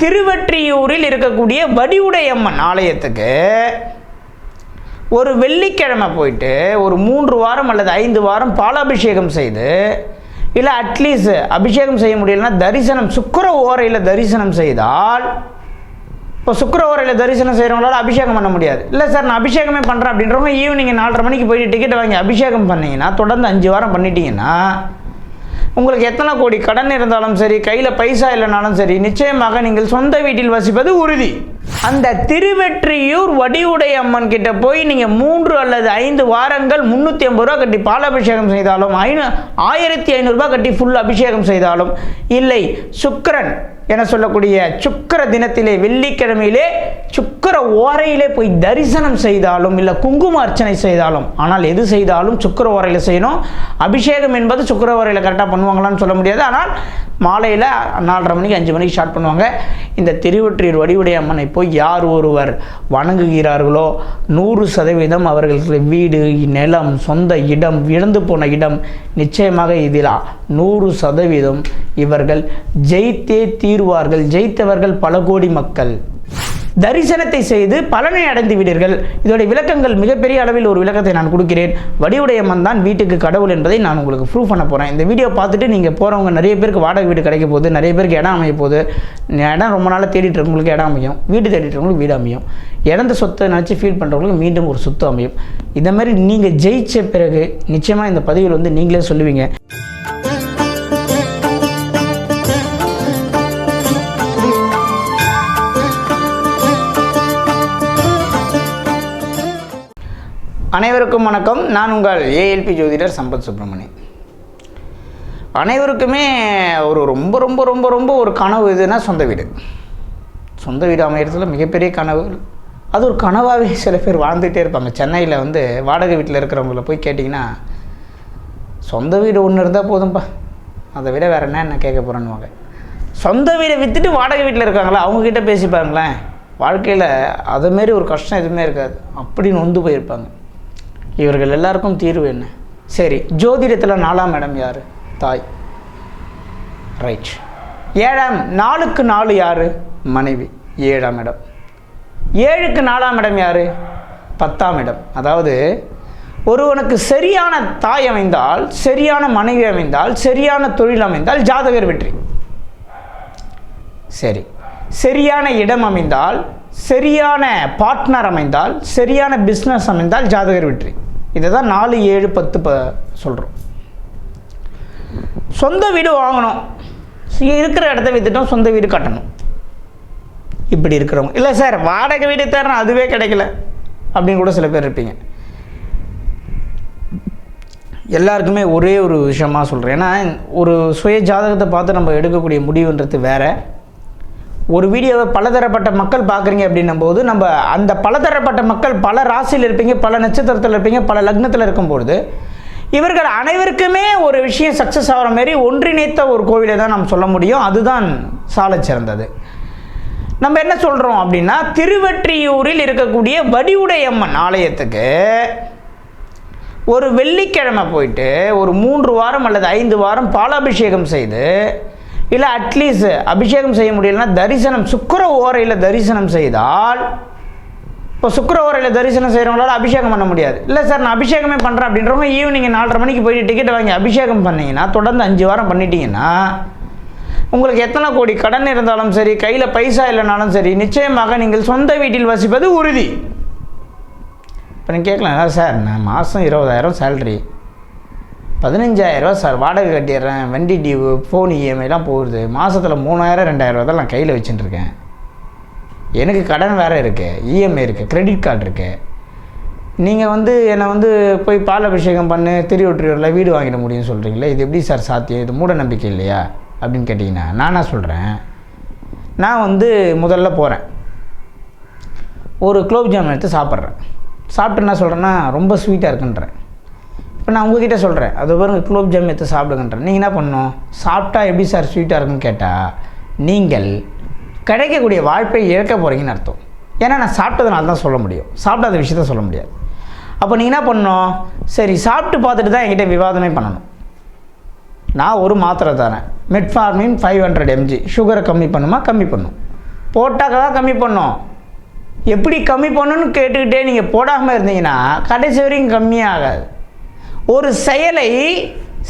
திருவெற்றியூரில் இருக்கக்கூடிய வடிவுடையம்மன் ஆலயத்துக்கு ஒரு வெள்ளிக்கிழமை போயிட்டு ஒரு மூன்று வாரம் அல்லது ஐந்து வாரம் பாலாபிஷேகம் செய்து இல்லை அட்லீஸ்ட் அபிஷேகம் செய்ய முடியலன்னா தரிசனம் சுக்கர ஓரையில் தரிசனம் செய்தால் இப்போ சுக்கர ஓரையில் தரிசனம் செய்கிறவங்களால அபிஷேகம் பண்ண முடியாது. இல்லை சார் நான் அபிஷேகமே பண்ணுறேன் அப்படின்றவங்க ஈவினிங் நாலரை மணிக்கு போயிட்டு டிக்கெட் வாங்கி அபிஷேகம் பண்ணிங்கன்னா தொடர்ந்து அஞ்சு வாரம் பண்ணிட்டீங்கன்னா உங்களுக்கு எத்தனை கோடி கடன் இருந்தாலும் சரி கையில் பைசா இல்லைனாலும் சரி நிச்சயமாக நீங்கள் சொந்த வீட்டில் வசிப்பது உறுதி. அந்த திருவெற்றியூர் வடிவுடை அம்மன் கிட்ட போய் நீங்கள் மூன்று அல்லது ஐந்து வாரங்கள் முந்நூற்றி ஐம்பது ரூபா கட்டி பாலாபிஷேகம் செய்தாலும் ஐநூ ஆயிரத்தி ஐநூறுரூபா கட்டி ஃபுல் அபிஷேகம் செய்தாலும் இல்லை சுக்கரன் என சொல்லக்கூடிய சுக்கர தினத்திலே வெள்ளிக்கிழமையிலே சுக்கர ஓரையிலே போய் தரிசனம் செய்தாலும் இல்லை குங்கும அர்ச்சனை செய்தாலும் ஆனால் எது செய்தாலும் சுக்கர ஓரையில் செய்யணும்? அபிஷேகம் என்பது சுக்கர ஓரையில் கரெக்டாக பண்ணுவாங்களான்னு சொல்ல முடியாது. ஆனால் மாலையில் நாலரை மணிக்கு அஞ்சு மணிக்கு ஸ்டார்ட் பண்ணுவாங்க. இந்த திருவொற்றியூர் வடிவுடைய அம்மனை போய் யார் ஒருவர் வணங்குகிறார்களோ நூறு சதவீதம் அவர்களுக்கு வீடு நிலம் சொந்த இடம் இழந்து போன இடம் நிச்சயமாக இதில் நூறு சதவீதம் இவர்கள் ஜெயித்தே தீர்வார்கள். ஜெயித்தவர்கள் பல கோடி மக்கள். தரிசனத்தை செய்து பலனை அடைந்து விடீர்கள் இதோடைய விளக்கங்கள் மிகப்பெரிய அளவில் ஒரு விளக்கத்தை நான் கொடுக்கிறேன். வடிவுடையம்மன் தான் வீட்டுக்கு கடவுள் என்பதை நான் உங்களுக்கு ப்ரூவ் பண்ண போகிறேன் இந்த வீடியோ பார்த்துட்டு நீங்கள் போகிறவங்க நிறைய பேருக்கு வாடகை வீடு கிடைக்க போகுது நிறைய பேருக்கு இடம் அமைய போகுது. இடம் ரொம்ப நாளாக தேடிட்டு இருக்கவங்களுக்கு இடம் அமையும். வீடு தேடிட்டு இருக்கவங்களுக்கு வீடு அமையும். இழந்த சொத்தை நினச்சி ஃபீல் பண்ணுறவங்களுக்கு மீண்டும் ஒரு சொத்து அமையும். இந்த மாதிரி நீங்கள் ஜெயிச்ச பிறகு நிச்சயமாக இந்த பதிவில் வந்து நீங்களே சொல்லுவீங்க. அனைவருக்கும் வணக்கம். நான் உங்கள் ஏஎல்பி ஜோதிடர் சம்பத் சுப்பிரமணியன் அனைவருக்குமே ஒரு ரொம்ப ரொம்ப ரொம்ப ரொம்ப ஒரு கனவு இதுனா சொந்த வீடு. சொந்த வீடு அமையறதுல மிகப்பெரிய கனவு. அது ஒரு கனவாகவே சில பேர் வாழ்ந்துகிட்டே இருப்பாங்க. சென்னையில் வந்து வாடகை வீட்டில் இருக்கிறவங்கள போய் கேட்டிங்கன்னா சொந்த வீடு ஒன்று இருந்தால் போதும்ப்பா அதை விட வேறு என்ன என்ன கேட்க போகிறேன்னுவாங்க சொந்த வீடை விற்றுட்டு வாடகை வீட்டில் இருக்காங்களா? அவங்கக்கிட்ட பேசிப்பாங்களேன். வாழ்க்கையில் அதுமாரி ஒரு கஷ்டம் எதுவுமே இருக்காது. அப்படின்னு நொந்து போயிருப்பாங்க. இவர்கள் எல்லாருக்கும் தீர்வு என்ன? சரி ஜோதிடத்தில் நாலாம் இடம் யார்? தாய். ரைட் ஏழாம் நாலுக்கு நாலு யார்? மனைவி. ஏழாம் இடம். ஏழுக்கு நாலாம் இடம் யார்? பத்தாம் இடம். அதாவது ஒருவனுக்கு சரியான தாய் அமைந்தால் சரியான மனைவி அமைந்தால் சரியான தொழில் அமைந்தால் ஜாதகர் வெற்றி. சரி. சரியான இடம் அமைந்தால் சரியான பார்ட்னர் அமைந்தால் சரியான பிஸ்னஸ் அமைந்தால் ஜாதகர் வெற்றி. இதை தான் நாலு ஏழு பத்து ப சொல்கிறோம் சொந்த வீடு வாங்கணும். இருக்கிற இடத்த விற்றுட்டோம் சொந்த வீடு கட்டணும். இப்படி இருக்கிறவங்க. இல்லை சார் வாடகை வீடு தரேன் அதுவே கிடைக்கல. அப்படின்னு கூட சில பேர் இருப்பீங்க. எல்லாருக்குமே ஒரே ஒரு விஷயமாக சொல்கிறேன் ஏன்னா ஒரு சுய ஜாதகத்தை பார்த்து நம்ம எடுக்கக்கூடிய முடிவுன்றது வேறு. ஒரு வீடியோவை பலதரப்பட்ட மக்கள் பார்க்குறீங்க அப்படின்னும் போது நம்ம அந்த பலதரப்பட்ட மக்கள் பல ராசியில் இருப்பீங்க பல நட்சத்திரத்தில் இருப்பீங்க பல லக்னத்தில் இருக்கும்பொழுது இவர்கள் அனைவருக்குமே ஒரு விஷயம் சக்ஸஸ் ஆகிற மாரி ஒன்றிணைத்த ஒரு கோவிலை தான் நம்ம சொல்ல முடியும். அதுதான் சாலை சிறந்தது. நம்ம என்ன சொல்கிறோம் அப்படின்னா திருவெற்றியூரில் இருக்கக்கூடிய வடிவுடையம்மன் ஆலயத்துக்கு ஒரு வெள்ளிக்கிழமை போயிட்டு ஒரு மூன்று வாரம் அல்லது ஐந்து வாரம் பாலாபிஷேகம் செய்து இல்லை அட்லீஸ்ட் அபிஷேகம் செய்ய முடியலன்னா தரிசனம் சுக்கர ஓரையில் தரிசனம் செய்தால் இப்போ சுக்கர ஓரையில் தரிசனம் செய்கிறவங்களால அபிஷேகம் பண்ண முடியாது. இல்லை சார் நான் அபிஷேகமே பண்ணுறேன் அப்படின்றவங்க ஈவினிங் நாலரை மணிக்கு போயிட்டு டிக்கெட் வாங்கி அபிஷேகம் பண்ணீங்கன்னா தொடர்ந்து அஞ்சு வாரம் பண்ணிட்டீங்கன்னா உங்களுக்கு எத்தனை கோடி கடன் இருந்தாலும் சரி கையில் பைசா இல்லைனாலும் சரி நிச்சயமாக நீங்கள் சொந்த வீட்டில் வசிப்பது உறுதி. இப்போ நீங்கள் கேட்கலாம் சார் நான் மாதம் இருபதாயிரம் சேல்ரி பதினஞ்சாயிரரூவா சார் வாடகை கட்டிடுறேன் வண்டி டியூ ஃபோன் இஎம்ஐலாம் போகுது. மாதத்தில் மூணாயிரம் ரெண்டாயிரரூவா தான் நான் கையில் வச்சுட்டுருக்கேன் எனக்கு கடன் வேறு இருக்குது இஎம்ஐ இருக்குது கிரெடிட் கார்டு இருக்குது நீங்கள் வந்து என்னை வந்து போய் பால் அபிஷேகம் பண்ணு திருவொற்றியூரில் வீடு வாங்கிட முடியும்னு சொல்கிறீங்களே இது எப்படி சார் சாத்தியம்? இது மூட நம்பிக்கை இல்லையா? அப்படின்னு கேட்டிங்கன்னா நானாக சொல்கிறேன் நான் வந்து முதல்ல போகிறேன் ஒரு குலோப் ஜாமுன் எடுத்து சாப்பிட்றேன். சாப்பிட்டு என்ன சொல்கிறேன்னா ரொம்ப ஸ்வீட்டாக இருக்குன்றேன். இப்போ நான் உங்ககிட்ட சொல்கிறேன் அது பாருங்கள் குலோப் ஜாம் எடுத்து சாப்பிடுங்கன்றேன். நீங்கள் என்ன பண்ணணும்? சாப்பிட்டா எப்படி சார் ஸ்வீட்டாக இருக்குன்னு கேட்டால் நீங்கள் கிடைக்கக்கூடிய வாய்ப்பை இழக்க போகிறீங்கன்னு அர்த்தம். ஏன்னா நான் சாப்பிட்டதுனால தான் சொல்ல முடியும். சாப்பிடாத விஷயத்த சொல்ல முடியாது. அப்போ நீங்கள் என்ன பண்ணணும்? சரி சாப்பிட்டு பார்த்துட்டு தான் என்கிட்ட விவாதமே பண்ணணும். நான் ஒரு மாத்திரை தரேன். மெட்ஃபார்மின் ஃபைவ் ஹண்ட்ரட் எம்ஜி சுகரை கம்மி பண்ணுமா? கம்மி பண்ணும். போட்டாக்க தான் கம்மி பண்ணோம். எப்படி கம்மி பண்ணணும்னு கேட்டுக்கிட்டே நீங்கள் போடாமல் இருந்தீங்கன்னா கடைசி வரைக்கும் கம்மியாகாது ஒரு செயலை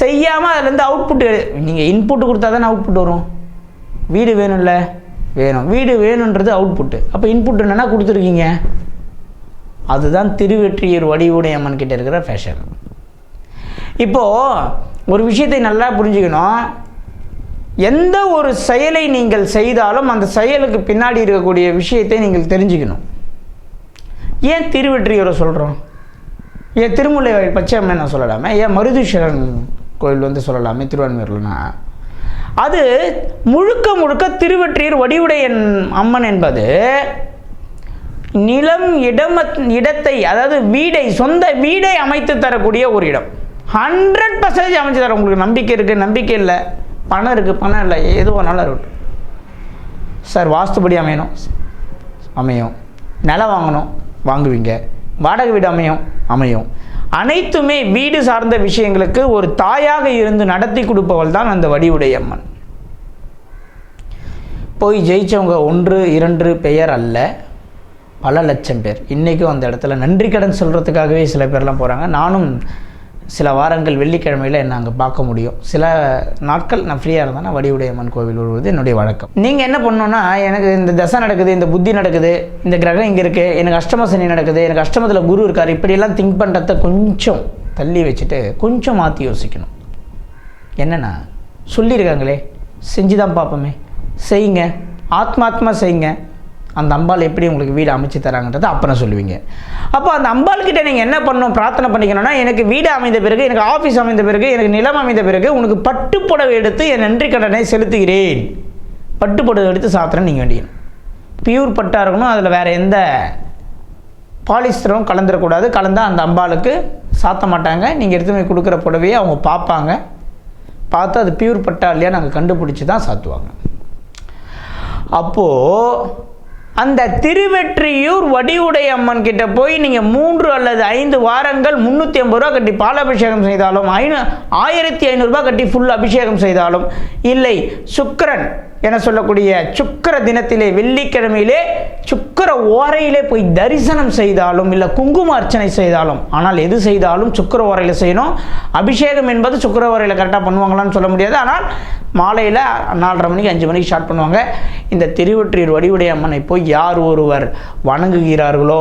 செய்யாமல் அதுலேருந்து அவுட்புட் நீங்கள் இன்புட் கொடுத்தா தானே அவுட்புட் வரும். வீடு வேணும்ல? வேணும். வீடு வேணுன்றது அவுட்புட்டு அப்போ இன்புட் என்னென்னா கொடுத்துருக்கீங்க. அதுதான் திருவெற்றியூர் வடிவுடைய அம்மன் கிட்ட இருக்கிற ஃபேஷன் இப்போது ஒரு விஷயத்தை நல்லா புரிஞ்சுக்கணும். எந்த ஒரு செயலை நீங்கள் செய்தாலும் அந்த செயலுக்கு பின்னாடி இருக்கக்கூடிய விஷயத்தை நீங்கள் தெரிஞ்சுக்கணும். ஏன் திருவெற்றியூரை சொல்கிறோம் ஏன் திருமுல்லை பச்சை அம்மன் நான் சொல்லலாமே ஏன் மருதீஸ்வரன் கோயில் வந்து சொல்லலாமே திருவான்மையூர்லனா அது முழுக்க முழுக்க திருவெற்றியூர் வடிவுடையன் அம்மன் என்பது நிலம் இடம இடத்தை அதாவது வீடை சொந்த வீடை அமைத்து தரக்கூடிய ஒரு இடம். ஹண்ட்ரட் பர்சன்டேஜ் அமைச்சு தர உங்களுக்கு நம்பிக்கை இருக்குது நம்பிக்கை இல்லை. பணம் இருக்குது பணம் இல்லை. எது வேணாலும் இருக்கட்டும் சார் வாஸ்துபடி அமையணும். அமையும். நிலம் வாங்கணும். வாங்குவீங்க. வாடகை வீடு அமையும் அமையும். அனைத்துமே வீடு சார்ந்த விஷயங்களுக்கு ஒரு தாயாக இருந்து நடத்தி கொடுப்பவள் தான் அந்த வடிவுடைய அம்மன். போய் ஜெயிச்சவங்க ஒன்று இரண்டு பெயர் அல்ல பல லட்சம் பேர். இன்றைக்கும் அந்த இடத்துல நன்றி கடன் சொல்கிறதுக்காகவே சில பேர்லாம் போகிறாங்க நானும் சில வாரங்கள் வெள்ளிக்கிழமையில் என்ன அங்கே பார்க்க முடியும். சில நாட்கள் நான் ஃப்ரீயாக இருந்தேன்னா வடிவுடையம்மன் கோவில் வருவது என்னுடைய வழக்கம். நீங்கள் என்ன பண்ணணுன்னா எனக்கு இந்த தசை நடக்குது இந்த புத்தி நடக்குது இந்த கிரகம் இங்கே இருக்குது எனக்கு அஷ்டம சனி நடக்குது எனக்கு அஷ்டமத்தில் குரு இருக்கார் இப்படியெல்லாம் திங்க் பண்ணுறத கொஞ்சம் தள்ளி வச்சுட்டு கொஞ்சம் மாற்றி யோசிக்கணும். என்னென்னா சொல்லியிருக்காங்களே செஞ்சு தான் பார்ப்போமே. செய்யுங்க. ஆத்மாத்மா செய்யுங்க. அந்த அம்பாள் எப்படி உங்களுக்கு வீடு அமைச்சு தராங்கன்றதை அப்புறம் சொல்லுவீங்க. அப்போ அந்த அம்பாள்கிட்ட நீங்கள் என்ன பண்ணணும் பிரார்த்தனை பண்ணிக்கணும்னா எனக்கு வீடு அமைந்த பிறகு எனக்கு ஆஃபீஸ் அமைந்த பிறகு எனக்கு நிலம் அமைந்த பிறகு உனக்கு பட்டு புடவை எடுத்து என் நன்றி கடனை செலுத்துகிறேன். பட்டு புடவை எடுத்து சாத்திரம் நீங்கள் வேண்டியணும் பியூர் பட்டாக இருக்கணும் அதில் வேறு எந்த பாலிஸ்டரும் கலந்துடக்கூடாது கலந்தால் அந்த அம்பாளுக்கு சாத்த மாட்டாங்க. நீங்கள் எடுத்து போய் கொடுக்குற புடவையை அவங்க பார்ப்பாங்க. பார்த்து அது பியூர் பட்டா இல்லையா நாங்கள் கண்டுபிடிச்சி தான் சாத்துவாங்க. அப்போது அந்த திருவெற்றியூர் வடிவுடை அம்மன் கிட்ட போய் நீங்கள் மூன்று அல்லது ஐந்து வாரங்கள் முந்நூற்றி ஐம்பது ரூபா கட்டி பாலாபிஷேகம் செய்தாலும் ஐநூ ஆயிரத்தி ஐநூறுரூபா கட்டி ஃபுல் அபிஷேகம் செய்தாலும் இல்லை சுக்கரன் என சொல்லக்கூடிய சுக்கிர தினத்திலே வெள்ளிக்கிழமையிலே சுக்கர ஓரையிலே போய் தரிசனம் செய்தாலும் இல்லை குங்கும அர்ச்சனை செய்தாலும் ஆனால் எது செய்தாலும் சுக்கிர ஓரையில் செய்யணும். அபிஷேகம் என்பது சுக்கர ஓரையில் கரெக்டாக பண்ணுவாங்களான்னு சொல்ல முடியாது. ஆனால் மாலையில் நாலரை மணிக்கு அஞ்சு மணிக்கு ஸ்டார்ட் பண்ணுவாங்க. இந்த திருவொற்றியூர் வடிவுடைய அம்மனை போய் யார் ஒருவர் வணங்குகிறார்களோ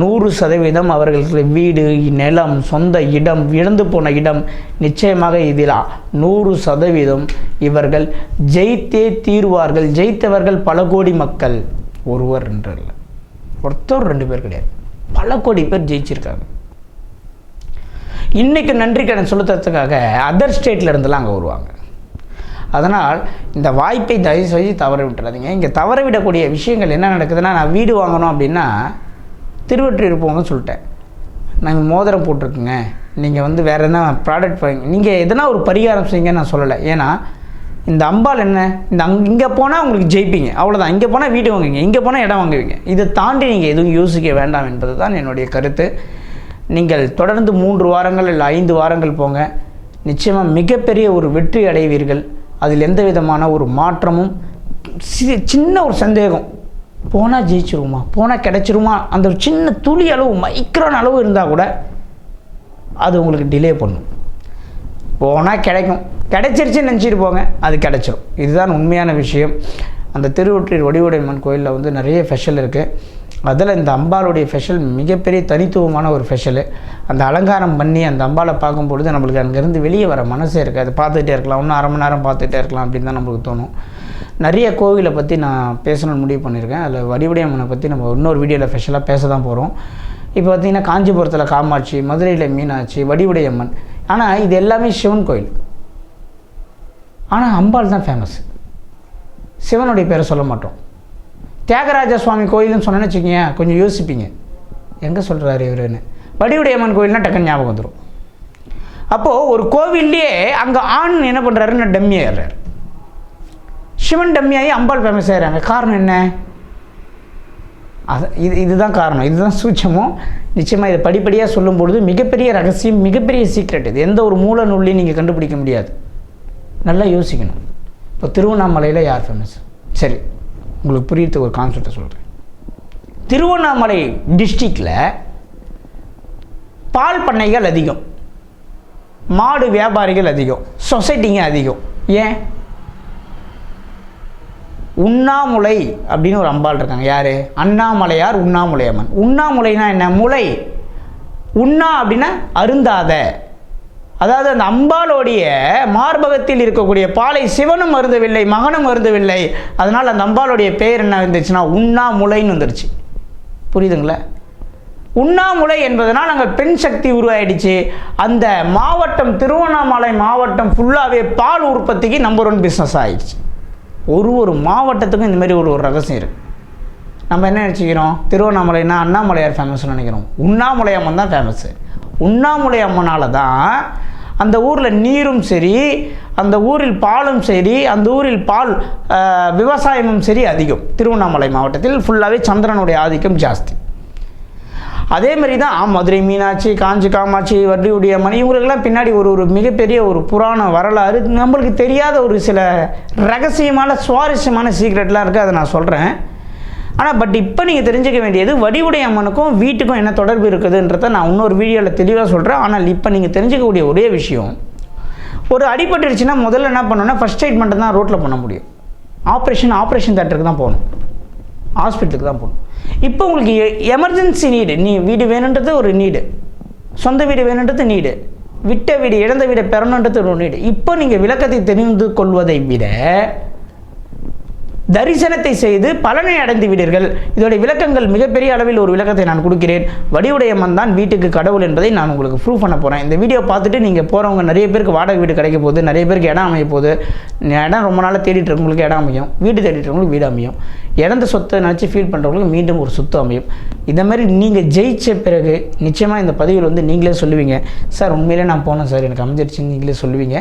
நூறு சதவீதம் அவர்களுக்கு வீடு நிலம் சொந்த இடம் இழந்து போன இடம் நிச்சயமாக இதில். நூறு சதவீதம் இவர்கள் ஜெயித்தே தீர்வார்கள். ஜெயித்தவர்கள் பல கோடி மக்கள். ஒருவர் என்றல்ல. ஒருத்தர் ரெண்டு பேர் கிடையாது. பல கோடி பேர் ஜெயிச்சிருக்காங்க. இன்றைக்கு நன்றி கடன் செலுத்துறதுக்காக அதர் ஸ்டேட்டில் இருந்தெல்லாம் அங்கே வருவாங்க. அதனால் இந்த வாய்ப்பை தயவு செய்து தவற விட்டுறாதீங்க. இங்கே தவற விடக்கூடிய விஷயங்கள் என்ன நடக்குதுன்னா நான் வீடு வாங்கணும் அப்படின்னா திருவற்றியூர் போங்கன்னு சொல்லிட்டேன். நாங்கள் மோதிரம் போட்டிருக்குங்க. நீங்கள் வந்து வேறு எதனா ப்ராடக்ட் வாங்க நீங்கள் எதனா ஒரு பரிகாரம் செய்யுங்க நான் சொல்லலை. ஏன்னா இந்த அம்பாள் என்ன? இந்த அங் இங்கே போனால் உங்களுக்கு ஜெயிப்பீங்க. அவ்வளோதான் இங்கே போனால் வீடு வாங்குவீங்க. இங்கே போனால் இடம் வாங்குவீங்க. இதை தாண்டி நீங்கள் எதுவும் யோசிக்க வேண்டாம் என்பது தான் என்னுடைய கருத்து. நீங்கள் தொடர்ந்து மூன்று வாரங்கள் இல்லை ஐந்து வாரங்கள் போங்க. நிச்சயமாக மிகப்பெரிய ஒரு வெற்றி அடைவீர்கள். அதில் எந்த விதமான ஒரு மாற்றமும் சி சின்ன ஒரு சந்தேகம். போனால் ஜெயிச்சிருமா போனால் கிடைச்சிருமா? அந்த ஒரு சின்ன துளி அளவு மைக்ரான் அளவு இருந்தால் கூட அது உங்களுக்கு டிலே பண்ணும். போனால் கிடைக்கும். கிடைச்சிருச்சுன்னு நினச்சிட்டு போங்க. அது கிடைச்சோம் இதுதான் உண்மையான விஷயம். அந்த திருவொற்றியூர் வடிவுடையம்மன் கோயிலில் வந்து நிறைய ஃபெஷல் இருக்குது அதில் இந்த அம்பாளுடைய ஃபெஷல் மிகப்பெரிய தனித்துவமான ஒரு ஃபெஷலு அந்த அலங்காரம் பண்ணி அந்த அம்பாளை பார்க்கும்பொழுது நம்மளுக்கு அங்கேருந்து வெளியே வர மனசே இருக்குது. அது பார்த்துட்டே இருக்கலாம். இன்னும் அரை மணி நேரம் பார்த்துட்டே இருக்கலாம் அப்படின்னு தான் நம்மளுக்கு தோணும். நிறைய கோவிலை பற்றி நான் பேசணும்னு முடிவு பண்ணியிருக்கேன். அதில் வடிவுடையம்மனை பற்றி நம்ம இன்னொரு வீடியோவில் ஸ்பெஷலாக பேச தான் போகிறோம் இப்போ பார்த்திங்கன்னா காஞ்சிபுரத்தில் காமாட்சி மதுரையில் மீனாட்சி வடிவுடையம்மன். ஆனால் இது எல்லாமே சிவன் கோயில். ஆனால் அம்பாள் தான் ஃபேமஸ் சிவனுடைய பேரை சொல்ல மாட்டோம். தியாகராஜ சுவாமி கோயில்னு சொன்னேன்னு வச்சுக்கோங்க கொஞ்சம் யோசிப்பீங்க. எங்கே சொல்கிறாரு இவருன்னு? வடிவுடையம்மன் கோயில்னால் டக்குன்னு ஞாபகம் வந்துடும் அப்போது ஒரு கோவில்லையே அங்கே ஆண் என்ன பண்ணுறாருன்னு டம்மி ஆயிடுறாரு. சிவன் டம்மியாகி அம்பாள் ஃபேமஸ் ஆகிறாங்க காரணம் என்ன? அது இது இதுதான் காரணம். இதுதான் சூட்சமும். நிச்சயமாக இதை படிப்படியாக சொல்லும்பொழுது மிகப்பெரிய ரகசியம் மிகப்பெரிய சீக்ரெட் இது. எந்த ஒரு மூல நூல்லையும் நீங்கள் கண்டுபிடிக்க முடியாது. நல்லா யோசிக்கணும். இப்போ திருவண்ணாமலையில் யார் ஃபேமஸ் சரி உங்களுக்கு புரியறதுக்கு ஒரு கான்செப்டை சொல்கிறேன் திருவண்ணாமலை டிஸ்ட்ரிக்டில் பால் பண்ணைகள் அதிகம். மாடு வியாபாரிகள் அதிகம். சொசைட்டிங்க அதிகம். ஏன்? உண்ணாமுலை அப்படின்னு ஒரு அம்பாள் இருக்காங்க. யார்? அண்ணாமலையார் உண்ணாமுலை அம்மன் உண்ணாமுலைனா என்ன? முலை. உண்ணா அப்படின்னா அருந்தாத. அதாவது அந்த அம்பாளுடைய மார்பகத்தில் இருக்கக்கூடிய பாலை சிவனும் அருந்தவில்லை மகனும் அருந்தவில்லை அதனால் அந்த அம்பாளுடைய பெயர் என்ன இருந்துச்சுன்னா உண்ணாமுலைன்னு வந்துருச்சு. புரியுதுங்களா? உண்ணாமுலை என்பதனால் அங்கே பெண் சக்தி உருவாயிடுச்சு. அந்த மாவட்டம் திருவண்ணாமலை மாவட்டம் ஃபுல்லாகவே பால் உற்பத்திக்கு நம்பர் ஒன் பிஸ்னஸ் ஆகிடுச்சு ஒரு ஒரு மாவட்டத்துக்கும் இந்த மாதிரி ஒரு ஒரு ரகசியம் இருக்குது நம்ம என்ன நினச்சிக்கிறோம்? திருவண்ணாமலைனா அண்ணாமலையார் ஃபேமஸ்னு நினைக்கிறோம். உண்ணாமலை அம்மன் தான் ஃபேமஸ்ஸு உண்ணாமலை அம்மனால தான் அந்த ஊரில் நீரும் சரி அந்த ஊரில் பாலும் சரி அந்த ஊரில் பால் விவசாயமும் சரி அதிகம். திருவண்ணாமலை மாவட்டத்தில் ஃபுல்லாகவே சந்திரனுடைய ஆதிக்கம் ஜாஸ்தி. அதே மாதிரி தான் மதுரை மீனாட்சி காஞ்சி காமாட்சி வள்ளியுடைய மணி இவங்களுக்கெல்லாம் பின்னாடி ஒரு ஒரு மிகப்பெரிய ஒரு புராண வரலாறு. நம்மளுக்கு தெரியாத ஒரு சில ரகசியமான சுவாரஸ்யமான சீக்ரெட்லாம் இருக்குது அதை நான் சொல்கிறேன் ஆனால் பட் இப்போ நீங்கள் தெரிஞ்சுக்க வேண்டியது வடிவுடைய அம்மனுக்கும் வீட்டுக்கும் என்ன தொடர்பு இருக்குதுன்றத நான் இன்னொரு வீடியோவில் தெளிவாக சொல்கிறேன் ஆனால் இப்போ நீங்கள் தெரிஞ்சுக்கக்கூடிய ஒரே விஷயம் ஒரு அடிபட்டுருச்சுன்னா முதல்ல என்ன பண்ணணும்னா ஃபஸ்ட் ட்ரீட்மெண்ட் தான் ரோட்டில் பண்ண முடியும். ஆப்ரேஷன் ஆப்ரேஷன் தேட்டருக்கு தான் போகணும். ஹாஸ்பிட்டலுக்கு தான் போகணும். இப்போ உங்களுக்கு எமர்ஜென்சி நீடு நீ வீடு வேணுன்றது ஒரு நீடு சொந்த வீடு வேணுன்றது நீடு விட்ட வீடு இழந்த வீடை பெறணுன்றது ஒரு நீடு இப்போ நீங்கள் விளக்கத்தை தெரிந்து கொள்வதை விட தரிசனத்தை செய்து பலனை அடைந்து விடீர்கள் இதோடைய விளக்கங்கள் மிகப்பெரிய அளவில் ஒரு விளக்கத்தை நான் கொடுக்கிறேன். வடிவுடையம்மன் தான் வீட்டுக்கு கடவுள் என்பதை நான் உங்களுக்கு ப்ரூவ் பண்ண போகிறேன் இந்த வீடியோ பார்த்துட்டு நீங்கள் போகிறவங்க நிறைய பேருக்கு வாடகை வீடு கிடைக்க போகுது நிறைய பேருக்கு இடம் அமைய போகுது. இடம் ரொம்ப நாளாக தேடிட்டு இருக்கவங்களுக்கு இடம் அமையும். வீடு தேடிட்டு இருக்கவங்களுக்கு வீடு அமையும். இழந்த சொத்தை நினச்சி ஃபீல் பண்ணுறவங்களுக்கு மீண்டும் ஒரு சொத்து அமையும். இந்த மாதிரி நீங்கள் ஜெயித்த பிறகு நிச்சயமாக இந்த பதிவில் வந்து நீங்களே சொல்லுவீங்க. சார் உண்மையிலே நான் போனேன் சார். எனக்கு அமைஞ்சிருச்சுன்னு நீங்களே சொல்லுவீங்க.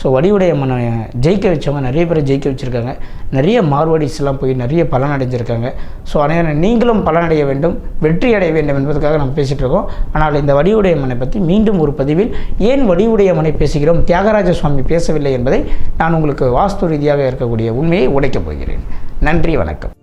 ஸோ வடிவுடையம்மனை ஜெயிக்க வச்சவங்க நிறைய பேரை ஜெயிக்க வச்சுருக்காங்க. நிறைய மார்வாடிஸ்லாம் போய் நிறைய பலன் அடைஞ்சிருக்காங்க ஸோ அனைவரும் நீங்களும் பலனடைய வேண்டும் வெற்றி அடைய வேண்டும் என்பதற்காக நம்ம பேசிகிட்டு இருக்கோம். ஆனால் இந்த வடிவுடையம்மனை பற்றி மீண்டும் ஒரு பதிவில் ஏன் வடிவுடைய மனை பேசுகிறோம்? தியாகராஜ சுவாமி பேசவில்லை என்பதை நான் உங்களுக்கு வாஸ்து ரீதியாக இருக்கக்கூடிய உண்மையை உடைக்கப் போகிறேன். நன்றி வணக்கம்.